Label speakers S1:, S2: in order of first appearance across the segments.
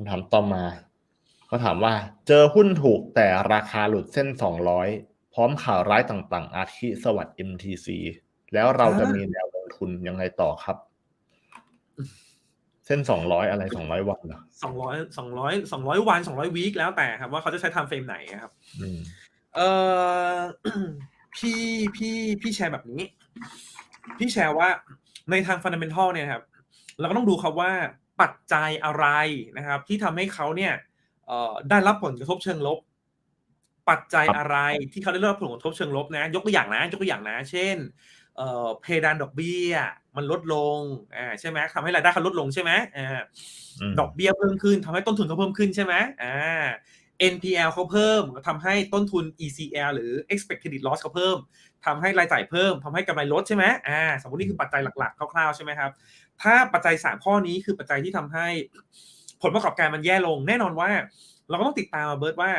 S1: คำถามต่อมาเขาถามว่า เจอหุ้นถูกแต่ราคาหลุดเส้นสองร้อยพร้อมข่าวร้ายต่างๆ อาทิสวัสด์ MTC แล้วเราจะมีแนวลงทุนยังไงต่อครับ เส้นสองร้อยอะไรสองร้อยวันเหรอ
S2: สองร้อยสองร้อยสองร้อยวันสองร้อยวีคแล้วแต่ครับ ว่าเขาจะใช้ไทม์เฟรมไหนครับ
S1: อืม
S2: เออพี่พี่พี่แชร์แบบนี้ พี่แชร์ว่าในทางฟันเดเมนทัลเนี่ยครับ เราก็ต้องดูครับว่า ปัจจัยอะไรนะครับ ที่ทำให้เขาเนี่ยเอ่อได้รับผลกระทบเชิงลบ ปัจจัย
S1: ครับ
S2: อะไรที่เขาได้รับผลกระทบเชิงลบนะ ยกตัวอย่างนะ ยกตัวอย่างนะ เช่นเอ่อเพดานดอกเบี้ย มันลดลงอ่าใช่ไหมทำให้รายได้เขาลดลงใช่ไหมอ่า
S1: ม
S2: ดอกเบี้ยเพิ่มขึ้นทำให้ต้นทุนเขาเพิ่มขึ้นใช่ไหมอ่า NPL เขาเพิ่มทำให้ต้นทุน ECL หรือ expect credit loss เขาเพิ่มทำให้รายจ่ายเพิ่มทำให้กำไรลดใช่ไหมอ่าสมมตินี่คือปัจจัยหลักๆคร่าวๆใช่ไหมครับ ถ้าปัจจัย 3 ข้อนี้คือปัจจัยที่ทำให้ผลประกอบการมันแย่ลง แน่นอนว่า เราก็ต้องติดตามมาเบิร์ตว่า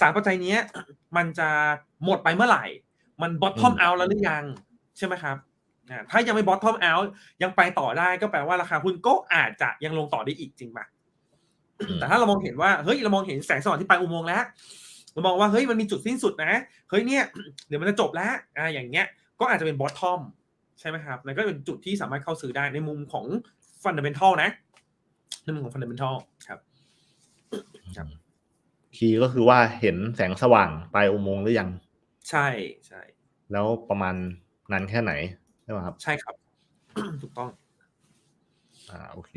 S2: สามปัจจัยนี้มันจะหมดไปเมื่อไหร่ มัน bottom out แล้วหรือยังใช่ไหมครับถ้ายังไม่ bottom out ยังไปต่อได้ก็แปลว่าราคาหุ้นก็อาจจะยังลงต่อได้อีกจริงปะ
S1: อืม
S2: แต่ถ้าเรามองเห็นว่าเฮ้ยเรามองเห็นแสงสว่างที่ปลายอุโมงค์แล้วเรามองว่าเฮ้ยมันมีจุดสิ้นสุดนะเฮ้ยเนี่ยเดี๋ยวมันจะจบแล้วอ่าอย่างเงี้ยก็อาจจะเป็น bottom ใช่ไหมครับนั่นก็เป็นจุดที่สามารถเข้าซื้อได้ในมุมของ fundamental นะในมุมของ fundamental ครับครับ
S1: คีย์ก็คือว่าเห็นแสงสว่างปลายอุโมงค์หรือยัง
S2: ใช่ใช่
S1: แล้วประมาณนานแค่ไหนใช่ไหมครับ
S2: ใช่ครับ ถูกต้อง
S1: อ่าโอเค